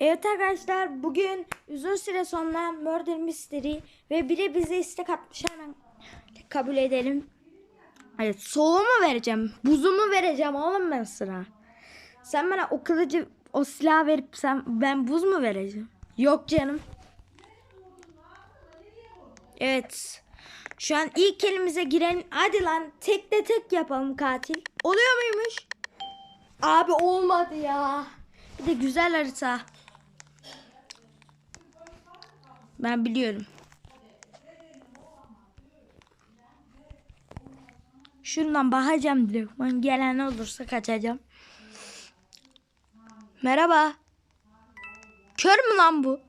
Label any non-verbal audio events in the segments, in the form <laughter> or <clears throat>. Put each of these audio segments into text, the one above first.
Evet arkadaşlar bugün uzun süre sonra Murder Mystery ve biri bize istek atmış hemen kabul edelim. Evet soğuğu mu vereceğim buzu mu vereceğim oğlum ben sıra. Sen bana o kılıcı o silah verip sen ben buz mu vereceğim? Yok canım. Evet. Şu an ilk elimize giren hadi lan tek de tek yapalım katil. Oluyor muymuş? Abi olmadı ya. Bir de güzel harita. Ben biliyorum. Şundan bakacağım. Ben gelen olursa kaçacağım. Merhaba. Kör mü lan bu?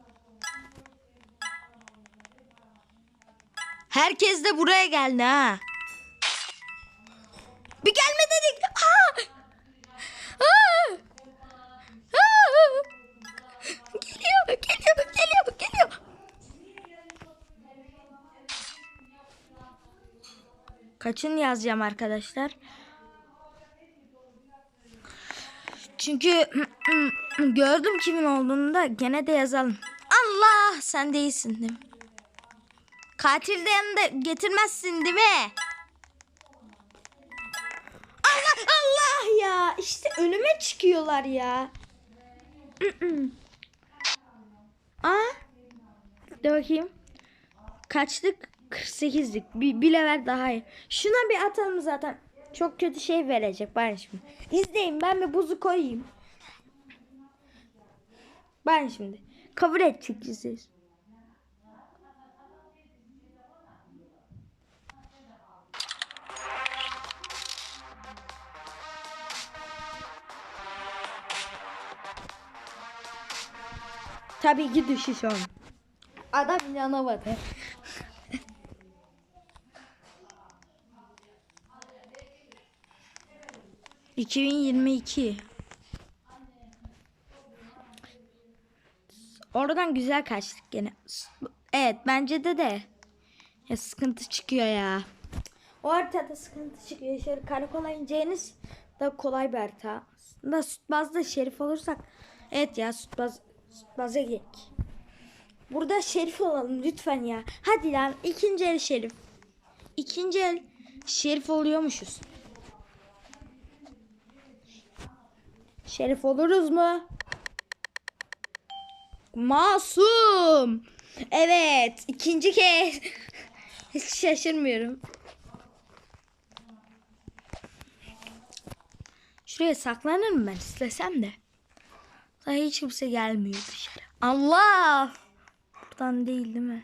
Herkes de buraya geldi ha. Bir gelme Kaçın yazacağım arkadaşlar. Çünkü <clears throat> gördüm kimin olduğunu da gene de yazalım. Allah sen değilsin değil mi? Katil de yanında getirmezsin değil mi? Allah Allah ya işte önüme çıkıyorlar ya. <clears throat> Aa, de bakayım. Kaçtık? 48'lik. Bir, bir level daha iyi. Şuna bir atalım zaten. Çok kötü şey verecek bari şimdi. İzleyin ben bir buzu koyayım. Ben şimdi. Kabul edecek siz. Tabii ki düşüş on. Adam inanamadı. ...2022... Oradan güzel kaçtık gene. Evet bence de de. Ya sıkıntı çıkıyor ya. O haritada sıkıntı çıkıyor. Şöyle karakola ineceğiniz da kolay bir harita. Aslında sütbazda şerif olursak. Evet ya sütbaz, sütbaza gerek. Burada şerif olalım lütfen ya. Hadi lan ikinci el şerif. İkinci el şerif oluyormuşuz. Şerif oluruz mu? Masum. Evet ikinci kez. <laughs> Hiç şaşırmıyorum. Şuraya saklanırım ben istesem de. Daha hiç kimse gelmiyor dışarı. Allah! Buradan değil değil mi?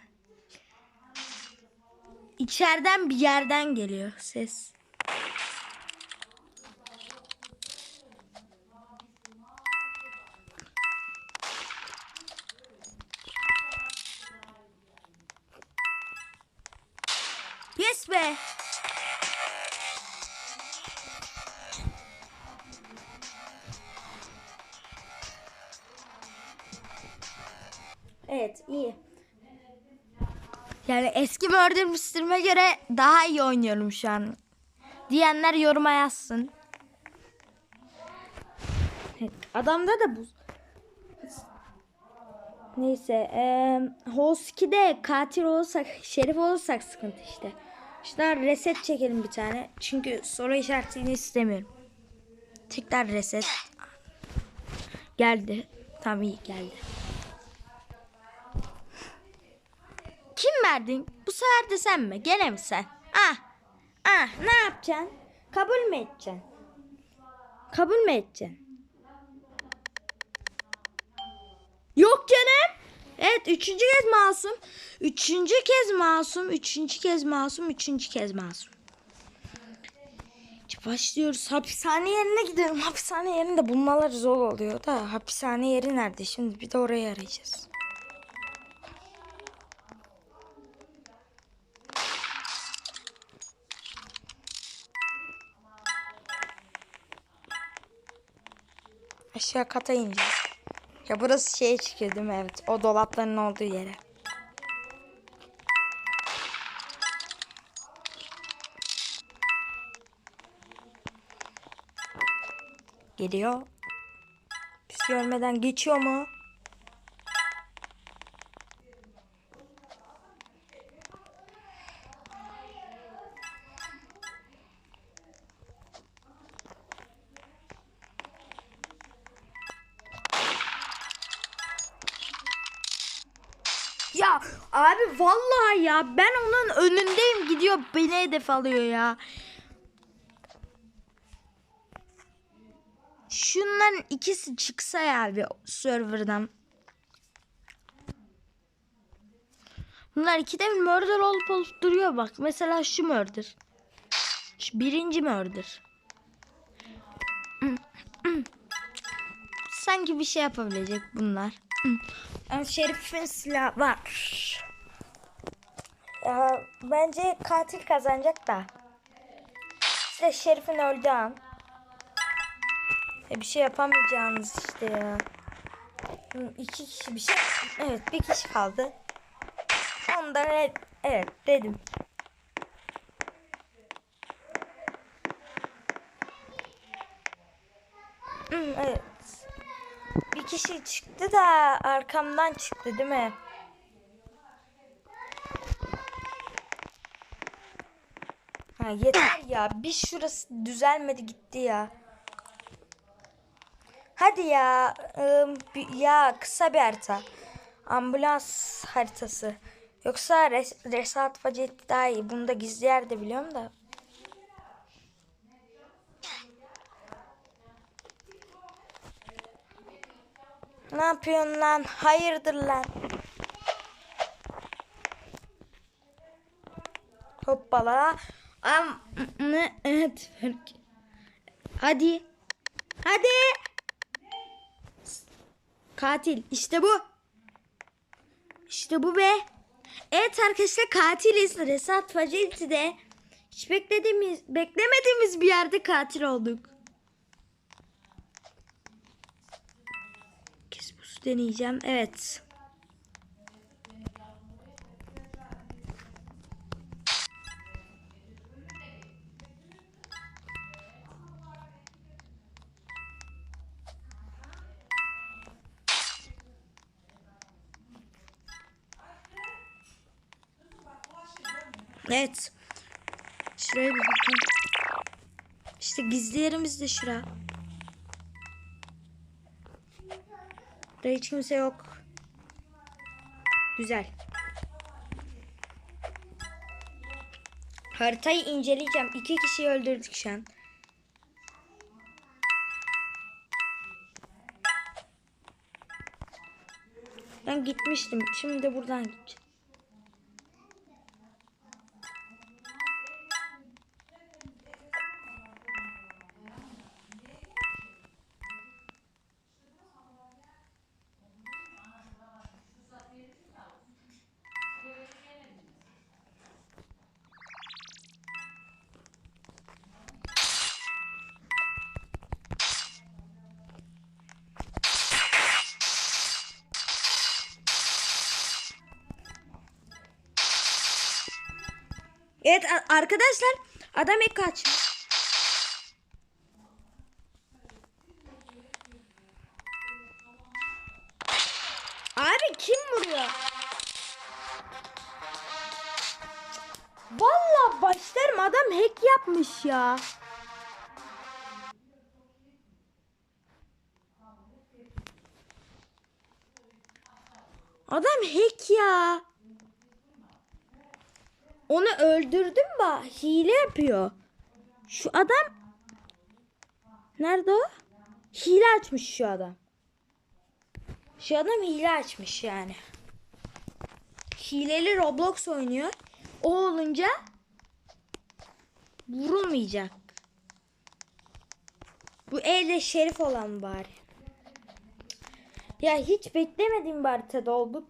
İçeriden bir yerden geliyor ses. Yes be. Evet iyi. Yani eski Murder Mystery'me göre daha iyi oynuyorum şu an. Diyenler yoruma yazsın. Evet, adamda da bu. Neyse. Ee, Host 2'de katil olursak, şerif olursak sıkıntı işte. Şuradan reset çekelim bir tane. Çünkü soru işaretini istemiyorum. Tekrar reset. Geldi. Tam iyi geldi. Kim verdin? Bu sefer de sen mi? Gene mi sen? Ah. Ah ne yapacaksın? Kabul mü edeceksin? Kabul mü edeceksin? Evet üçüncü kez masum. Üçüncü kez masum. Üçüncü kez masum. Üçüncü kez masum. Başlıyoruz. Hapishane yerine gidiyorum. Hapishane yerinde bulmaları zor oluyor da. Hapishane yeri nerede? Şimdi bir de orayı arayacağız. Aşağı kata ineceğiz. Ya burası şeye çıkıyor değil mi? Evet. O dolapların olduğu yere. Geliyor. Biz görmeden geçiyor mu? Ya abi vallahi ya ben onun önündeyim gidiyor beni hedef alıyor ya. Şunların ikisi çıksa ya bir serverdan. Bunlar iki de murder olup olup duruyor bak. Mesela şu murder. Şu birinci murder. <clears throat> Sanki bir şey yapabilecek bunlar. <clears throat> Yani Şerif'in silahı var. Ya, bence katil kazanacak da. İşte Şerif'in öldüğü an. E, bir şey yapamayacağınız işte ya. İki kişi bir şey. Evet bir kişi kaldı. Ondan evet, evet dedim. Hı, evet. Kişi çıktı da arkamdan çıktı değil mi? Ha, yeter ya. Bir şurası düzelmedi gitti ya. Hadi ya. ya kısa bir harita. Ambulans haritası. Yoksa res Resat Facet daha iyi. Bunu da gizli yerde biliyorum da. Ne yapıyorsun lan? Hayırdır lan? Hoppala. Am ne evet. Hadi. Hadi. Katil. İşte bu. İşte bu be. Evet arkadaşlar katiliz. Resat Facility'de hiç beklediğimiz, beklemediğimiz bir yerde katil olduk. Deneyeceğim. Evet. Evet. Şuraya bir bakalım. İşte gizli yerimiz de şura. Burada hiç kimse yok. Güzel. Haritayı inceleyeceğim. İki kişiyi öldürdük şu an. Ben gitmiştim. Şimdi de buradan gideceğim. Evet arkadaşlar adam ilk kaç. Abi kim vuruyor? Vallahi başlarım adam hack yapmış ya. Adam hack ya. Onu öldürdüm ba hile yapıyor. Şu adam nerede o? Hile açmış şu adam. Şu adam hile açmış yani. Hileli Roblox oynuyor. O olunca vurulmayacak. Bu elde şerif olan bari. Ya hiç beklemediğim bir haritada olduk.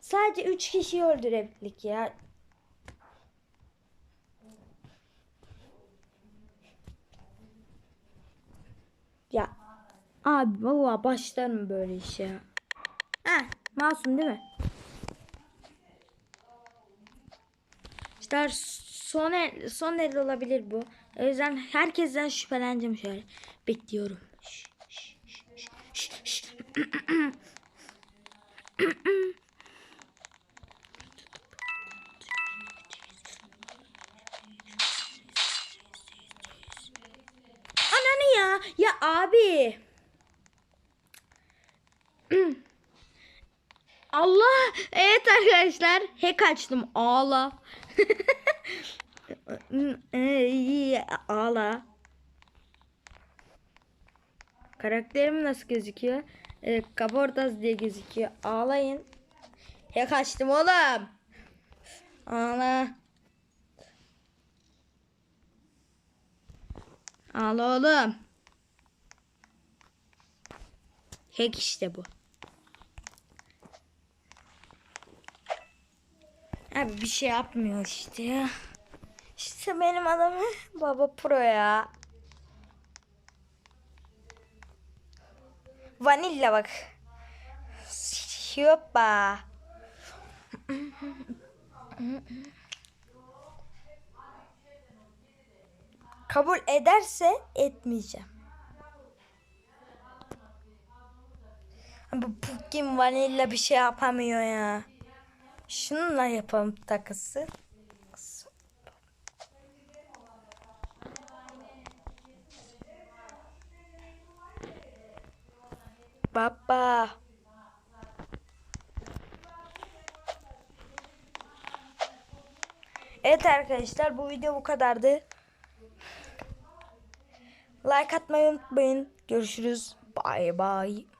Sadece 3 kişiyi öldürebildik ya. Ya abi vallahi başlarım böyle işe. Ha, masum değil mi? İşte son el, son el olabilir bu. O yüzden herkesten şüpheleneceğim şöyle. Bekliyorum. Şş, şş, şş, şş, şş. Abi. <clears throat> Allah. Evet arkadaşlar. Hack açtım. Ağla. <laughs> Ağla. Karakterim nasıl gözüküyor? Ee, kaportaz diye gözüküyor. Ağlayın. Hack açtım oğlum. Ağla. Ağla oğlum. Hack işte bu. Abi bir şey yapmıyor işte. İşte benim adamı baba pro ya. Vanilla bak. Hoppa. Kabul ederse etmeyeceğim. Pukin vanilla bir şey yapamıyor ya. Şununla yapalım takısı. Baba. Evet arkadaşlar bu video bu kadardı. Like atmayı unutmayın. Görüşürüz. Bye bye.